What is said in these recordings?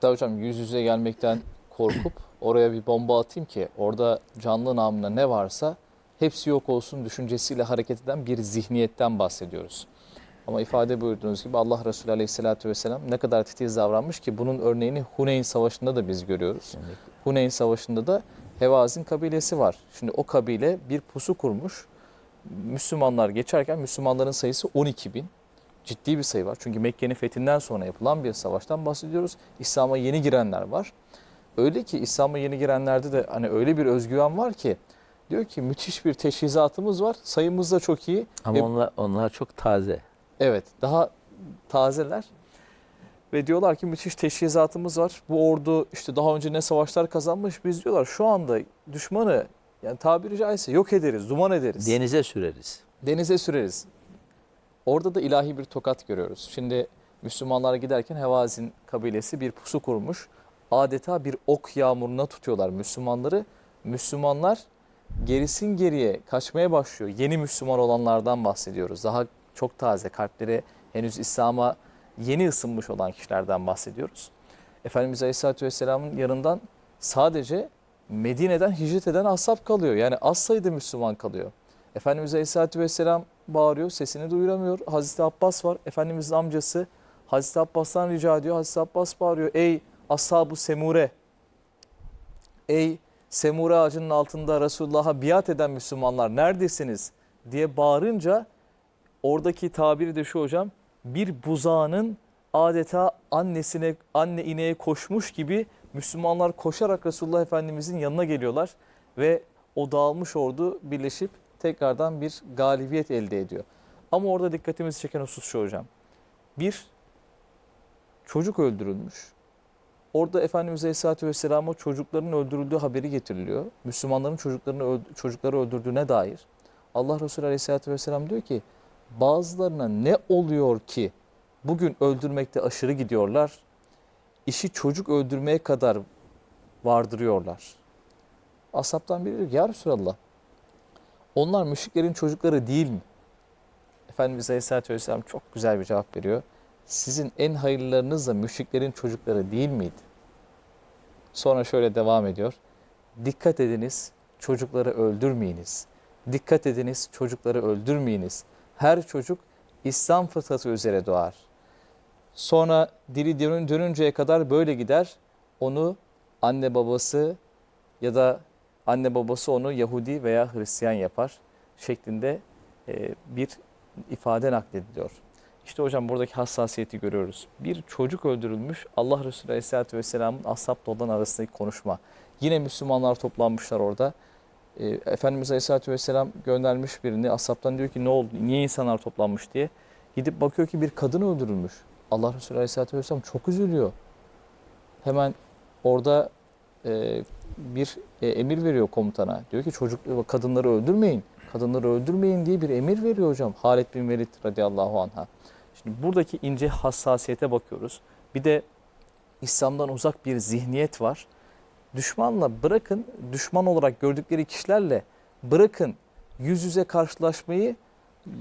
Hatta hocam yüz yüze gelmekten korkup oraya bir bomba atayım ki orada canlı namına ne varsa hepsi yok olsun düşüncesiyle hareket eden bir zihniyetten bahsediyoruz. Ama ifade buyurduğunuz gibi Allah Resulü Aleyhisselatü Vesselam ne kadar titiz davranmış ki bunun örneğini Huneyn Savaşı'nda da biz görüyoruz. Huneyn Savaşı'nda da Hevazin kabilesi var. Şimdi o kabile bir pusu kurmuş. Müslümanlar geçerken Müslümanların sayısı 12 bin. Ciddi bir sayı var. Çünkü Mekke'nin fethinden sonra yapılan bir savaştan bahsediyoruz. İslam'a yeni girenler var. Öyle ki İslam'a yeni girenlerde de hani öyle bir özgüven var ki diyor ki müthiş bir teçhizatımız var. Sayımız da çok iyi. Ama E, onlar, onlar çok taze. Evet, daha tazeler. Ve diyorlar ki müthiş teşhizatımız var. Bu ordu işte daha önce ne savaşlar kazanmış. Biz diyorlar şu anda düşmanı yani tabiri caizse yok ederiz, duman ederiz. Denize süreriz. Denize süreriz. Orada da ilahi bir tokat görüyoruz. Şimdi Müslümanlar giderken Hevazin kabilesi bir pusu kurmuş. Adeta bir ok yağmuruna tutuyorlar Müslümanları. Müslümanlar gerisin geriye kaçmaya başlıyor. Yeni Müslüman olanlardan bahsediyoruz. Daha çok taze, kalpleri henüz İslam'a yeni ısınmış olan kişilerden bahsediyoruz. Efendimiz Aleyhisselatü Vesselam'ın yanından sadece Medine'den hicret eden ashab kalıyor. Yani az sayıda Müslüman kalıyor. Efendimiz Aleyhisselatü Vesselam bağırıyor, sesini duyuramıyor. Hazreti Abbas var, Efendimizin amcası. Hazreti Abbas'tan rica ediyor. Hazreti Abbas bağırıyor, ey ashab-ı semure, ey semure ağacının altında Resulullah'a biat eden Müslümanlar neredesiniz diye bağırınca oradaki tabiri de şu hocam, bir buzağının adeta annesine, anne ineğe koşmuş gibi Müslümanlar koşarak Resulullah Efendimizin yanına geliyorlar ve o dağılmış ordu birleşip tekrardan bir galibiyet elde ediyor. Ama orada dikkatimizi çeken husus şu hocam. Bir, çocuk öldürülmüş. Orada Efendimiz Aleyhisselatü Vesselam'a çocukların öldürüldüğü haberi getiriliyor. Müslümanların çocuklarını çocukları öldürdüğüne dair. Allah Resulü Aleyhisselatü Vesselam diyor ki bazılarına ne oluyor ki bugün öldürmekte aşırı gidiyorlar. İşi çocuk öldürmeye kadar vardırıyorlar. Asaptan biri diyor ki ya Resulallah onlar müşriklerin çocukları değil mi? Efendimiz Aleyhisselatü Vesselam çok güzel bir cevap veriyor. Sizin en hayırlılarınız da müşriklerin çocukları değil miydi? Sonra şöyle devam ediyor. Dikkat ediniz, çocukları öldürmeyiniz. Dikkat ediniz, çocukları öldürmeyiniz. Her çocuk İslam fıtratı üzere doğar. Sonra dili dönün, dönünceye kadar böyle gider. Onu anne babası ya da anne babası onu Yahudi veya Hristiyan yapar şeklinde e, bir ifade naklediliyor. İşte hocam buradaki hassasiyeti görüyoruz. Bir çocuk öldürülmüş Allah Resulü Aleyhisselatü Vesselam'ın ashabla olan arasındaki konuşma. Yine Müslümanlar toplanmışlar orada. E, Efendimiz Aleyhisselatü Vesselam göndermiş birini. Ashabtan diyor ki ne oldu? Niye insanlar toplanmış diye. Gidip bakıyor ki bir kadın öldürülmüş. Allah Resulü Aleyhisselatü Vesselam çok üzülüyor. Hemen orada e, bir e, emir veriyor komutana. Diyor ki çocuk kadınları öldürmeyin. Kadınları öldürmeyin diye bir emir veriyor hocam. Halid bin Velid radıyallahu anh'a. Şimdi buradaki ince hassasiyete bakıyoruz. Bir de İslam'dan uzak bir zihniyet var. Düşmanla bırakın, düşman olarak gördükleri kişilerle bırakın yüz yüze karşılaşmayı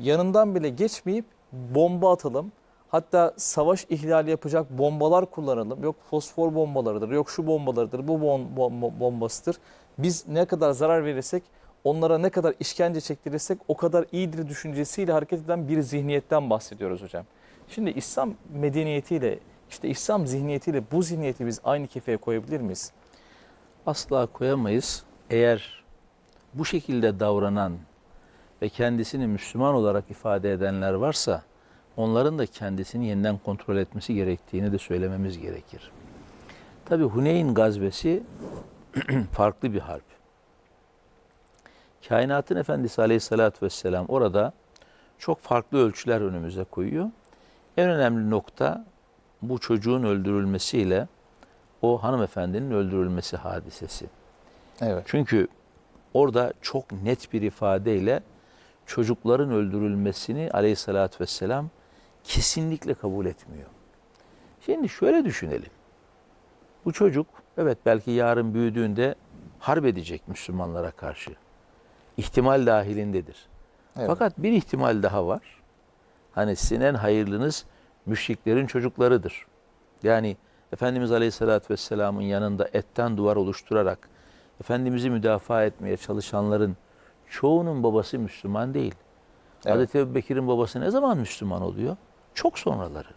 yanından bile geçmeyip bomba atalım. Hatta savaş ihlali yapacak bombalar kullanalım. Yok fosfor bombalarıdır, yok şu bombalarıdır, bu bom- bom- bombasıdır. Biz ne kadar zarar verirsek, onlara ne kadar işkence çektirirsek o kadar iyidir düşüncesiyle hareket eden bir zihniyetten bahsediyoruz hocam. Şimdi İslam medeniyetiyle, işte İslam zihniyetiyle bu zihniyeti biz aynı kefeye koyabilir miyiz? Asla koyamayız. Eğer bu şekilde davranan ve kendisini Müslüman olarak ifade edenler varsa onların da kendisini yeniden kontrol etmesi gerektiğini de söylememiz gerekir. Tabi Huneyn gazvesi farklı bir harp. Kainatın Efendisi Aleyhisselatü Vesselam orada çok farklı ölçüler önümüze koyuyor. En önemli nokta bu çocuğun öldürülmesiyle o hanımefendinin öldürülmesi hadisesi. Evet. Çünkü orada çok net bir ifadeyle çocukların öldürülmesini aleyhissalatü vesselam kesinlikle kabul etmiyor. Şimdi şöyle düşünelim. Bu çocuk evet belki yarın büyüdüğünde harp edecek Müslümanlara karşı. İhtimal dahilindedir. evet. Fakat bir ihtimal daha var. Hani sizin en hayırlınız müşriklerin çocuklarıdır. Yani Efendimiz Aleyhisselatü Vesselam'ın yanında etten duvar oluşturarak Efendimiz'i müdafaa etmeye çalışanların çoğunun babası Müslüman değil. Evet. Hazreti Ebu Bekir'in babası ne zaman Müslüman oluyor? Çok sonraları.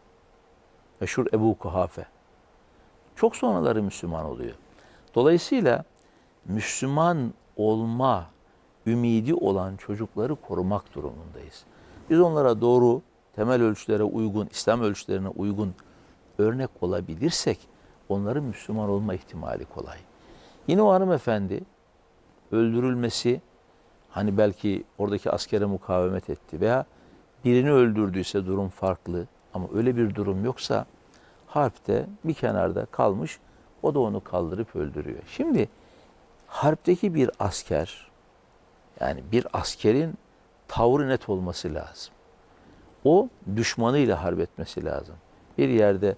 Meşhur Ebu Kuhafe. Çok sonraları Müslüman oluyor. Dolayısıyla Müslüman olma ümidi olan çocukları korumak durumundayız. Biz onlara doğru, temel ölçülere uygun, İslam ölçülerine uygun örnek olabilirsek onların Müslüman olma ihtimali kolay. Yine o hanımefendi öldürülmesi hani belki oradaki askere mukavemet etti veya birini öldürdüyse durum farklı ama öyle bir durum yoksa harpte bir kenarda kalmış o da onu kaldırıp öldürüyor. Şimdi harpteki bir asker yani bir askerin tavrı net olması lazım. O düşmanıyla harp etmesi lazım. Bir yerde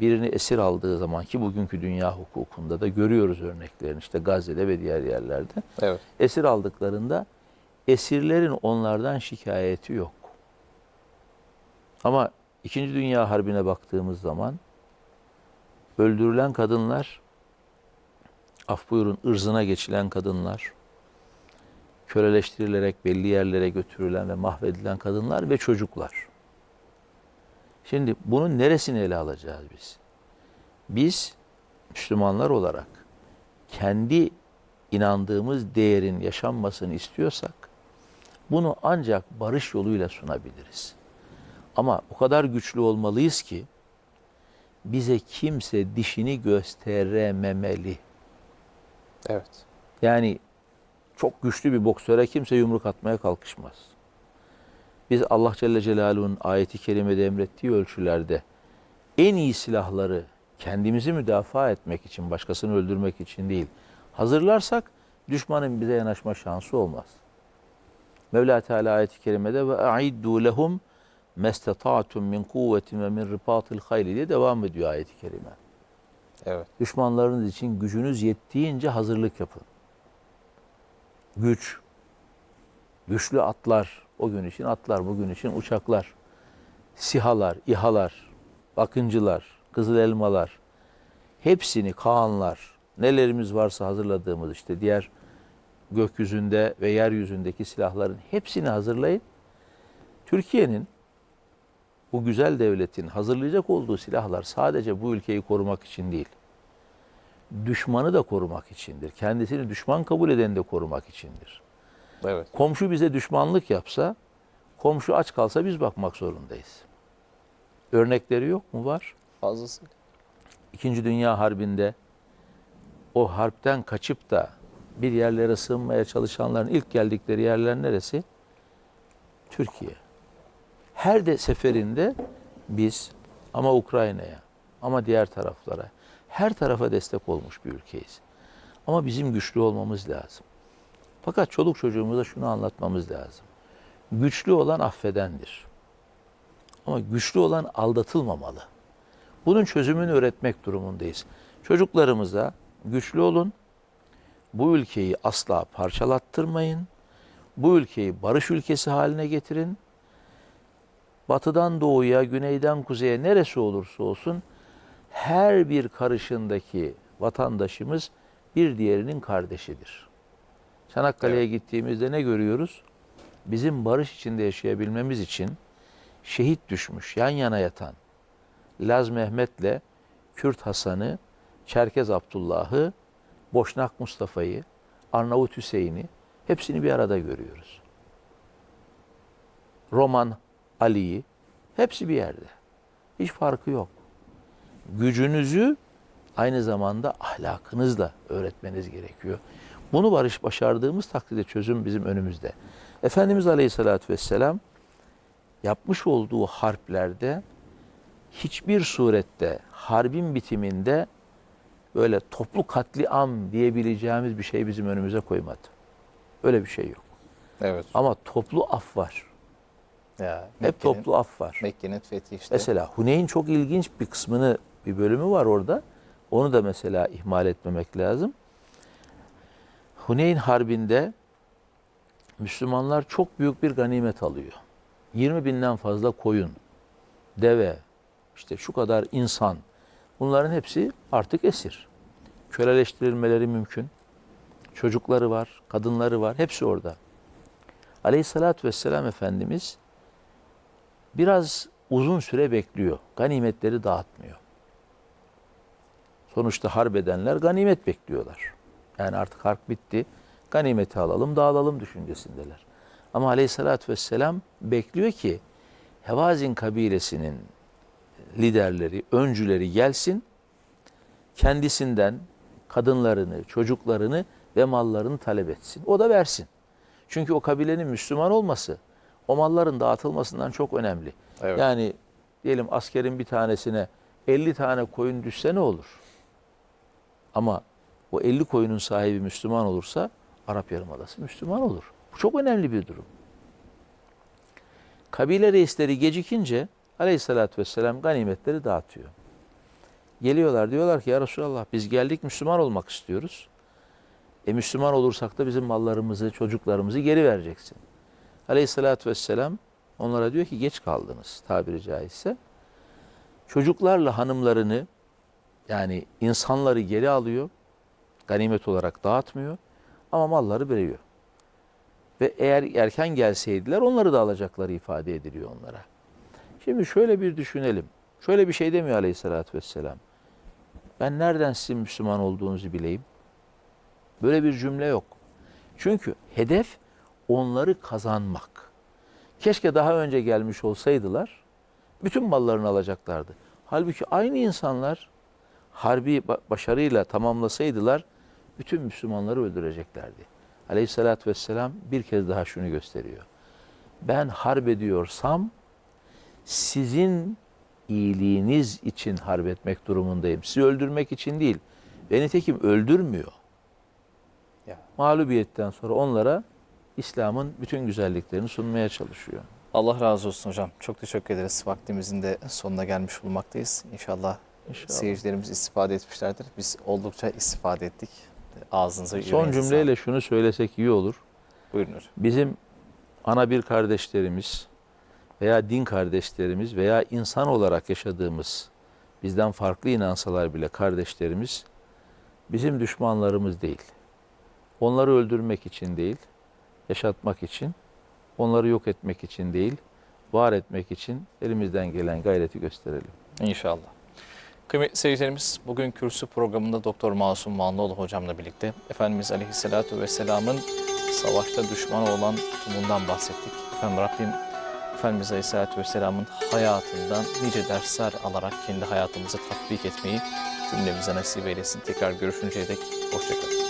birini esir aldığı zaman ki bugünkü dünya hukukunda da görüyoruz örneklerini işte Gazze'de ve diğer yerlerde. Evet. Esir aldıklarında esirlerin onlardan şikayeti yok. Ama İkinci Dünya Harbi'ne baktığımız zaman öldürülen kadınlar, af buyurun ırzına geçilen kadınlar, köleleştirilerek belli yerlere götürülen ve mahvedilen kadınlar ve çocuklar. Şimdi bunun neresini ele alacağız biz? Biz Müslümanlar olarak kendi inandığımız değerin yaşanmasını istiyorsak bunu ancak barış yoluyla sunabiliriz. Ama o kadar güçlü olmalıyız ki bize kimse dişini gösterememeli. Evet. Yani çok güçlü bir boksöre kimse yumruk atmaya kalkışmaz. Biz Allah Celle Celaluhu'nun ayeti kerimede emrettiği ölçülerde en iyi silahları kendimizi müdafaa etmek için, başkasını öldürmek için değil, hazırlarsak düşmanın bize yanaşma şansı olmaz. Mevla Teala ayeti kerimede ve a'iddu lehum mestata'tum min kuvvetin ve min ripatil hayli diye devam ediyor ayeti kerime. Evet. Düşmanlarınız için gücünüz yettiğince hazırlık yapın. Güç, güçlü atlar, o gün için atlar, bugün için uçaklar, sihalar, İHA'lar, bakıncılar, kızıl elmalar, hepsini Kaanlar, nelerimiz varsa hazırladığımız işte diğer gökyüzünde ve yeryüzündeki silahların hepsini hazırlayın. Türkiye'nin bu güzel devletin hazırlayacak olduğu silahlar sadece bu ülkeyi korumak için değil, düşmanı da korumak içindir. Kendisini düşman kabul edeni de korumak içindir. Evet. Komşu bize düşmanlık yapsa, komşu aç kalsa biz bakmak zorundayız. Örnekleri yok mu? Var. Fazlası. İkinci Dünya Harbi'nde o harpten kaçıp da bir yerlere sığınmaya çalışanların ilk geldikleri yerler neresi? Türkiye. Her de seferinde biz ama Ukrayna'ya ama diğer taraflara her tarafa destek olmuş bir ülkeyiz. Ama bizim güçlü olmamız lazım. Fakat çoluk çocuğumuza şunu anlatmamız lazım. Güçlü olan affedendir. Ama güçlü olan aldatılmamalı. Bunun çözümünü öğretmek durumundayız. Çocuklarımıza güçlü olun. Bu ülkeyi asla parçalattırmayın. Bu ülkeyi barış ülkesi haline getirin. Batıdan doğuya, güneyden kuzeye neresi olursa olsun her bir karışındaki vatandaşımız bir diğerinin kardeşidir. Çanakkale'ye Evet. gittiğimizde ne görüyoruz? Bizim barış içinde yaşayabilmemiz için şehit düşmüş, yan yana yatan Laz Mehmet'le Kürt Hasan'ı, Çerkez Abdullah'ı, Boşnak Mustafa'yı, Arnavut Hüseyin'i hepsini bir arada görüyoruz. Roman Ali'yi hepsi bir yerde. Hiç farkı yok. Gücünüzü aynı zamanda ahlakınızla öğretmeniz gerekiyor. Bunu barış başardığımız takdirde çözüm bizim önümüzde. Efendimiz Aleyhisselatü Vesselam yapmış olduğu harplerde hiçbir surette harbin bitiminde böyle toplu katliam diyebileceğimiz bir şey bizim önümüze koymadı. Öyle bir şey yok. Evet. Ama toplu af var. Ya, Hep toplu af var. Mekke'nin fethi işte. Mesela Huneyn çok ilginç bir kısmını, bir bölümü var orada. Onu da mesela ihmal etmemek lazım. Huneyn Harbi'nde Müslümanlar çok büyük bir ganimet alıyor. 20 binden fazla koyun, deve, işte şu kadar insan. Bunların hepsi artık esir. Köleleştirilmeleri mümkün. Çocukları var, kadınları var. Hepsi orada. Aleyhissalatü vesselam Efendimiz biraz uzun süre bekliyor. Ganimetleri dağıtmıyor. Sonuçta harp edenler ganimet bekliyorlar. Yani artık harp bitti. Ganimeti alalım, dağılalım düşüncesindeler. Ama aleyhissalatü vesselam bekliyor ki Hevazin kabilesinin liderleri, öncüleri gelsin. Kendisinden kadınlarını, çocuklarını ve mallarını talep etsin. O da versin. Çünkü o kabilenin Müslüman olması o malların dağıtılmasından çok önemli. Evet. Yani diyelim askerin bir tanesine 50 tane koyun düşse ne olur? Ama o 50 koyunun sahibi Müslüman olursa Arap Yarımadası Müslüman olur. Bu çok önemli bir durum. Kabile reisleri gecikince aleyhissalatü vesselam ganimetleri dağıtıyor. Geliyorlar diyorlar ki ya Resulallah biz geldik Müslüman olmak istiyoruz. E Müslüman olursak da bizim mallarımızı, çocuklarımızı geri vereceksin. Aleyhissalatü vesselam onlara diyor ki geç kaldınız tabiri caizse. Çocuklarla hanımlarını yani insanları geri alıyor. Ganimet olarak dağıtmıyor ama malları veriyor. Ve eğer erken gelseydiler onları da alacakları ifade ediliyor onlara. Şimdi şöyle bir düşünelim. Şöyle bir şey demiyor aleyhissalatü vesselam. Ben nereden sizin Müslüman olduğunuzu bileyim? Böyle bir cümle yok. Çünkü hedef onları kazanmak. Keşke daha önce gelmiş olsaydılar bütün mallarını alacaklardı. Halbuki aynı insanlar harbi ba- başarıyla tamamlasaydılar bütün Müslümanları öldüreceklerdi. Aleyhissalatü vesselam bir kez daha şunu gösteriyor. Ben harp ediyorsam sizin iyiliğiniz için harp etmek durumundayım. Sizi öldürmek için değil. Ve nitekim öldürmüyor. Ya. Mağlubiyetten sonra onlara İslam'ın bütün güzelliklerini sunmaya çalışıyor. Allah razı olsun hocam. Çok teşekkür ederiz. Vaktimizin de sonuna gelmiş bulunmaktayız. İnşallah, İnşallah. seyircilerimiz istifade etmişlerdir. Biz oldukça istifade ettik. Ağzınıza Son cümleyle şunu söylesek iyi olur. Buyurun hocam. Bizim ana bir kardeşlerimiz veya din kardeşlerimiz veya insan olarak yaşadığımız bizden farklı inansalar bile kardeşlerimiz bizim düşmanlarımız değil. Onları öldürmek için değil, yaşatmak için, onları yok etmek için değil, var etmek için elimizden gelen gayreti gösterelim. İnşallah. Kıymetli seyircilerimiz, bugün kürsü programında Doktor Masum Vanlıoğlu hocamla birlikte Efendimiz Aleyhisselatü Vesselam'ın savaşta düşman olan tutumundan bahsettik. Efendim Rabbim Efendimiz Aleyhisselatü Vesselam'ın hayatından nice dersler alarak kendi hayatımıza tatbik etmeyi cümlemize nasip eylesin. Tekrar görüşünceye dek hoşçakalın.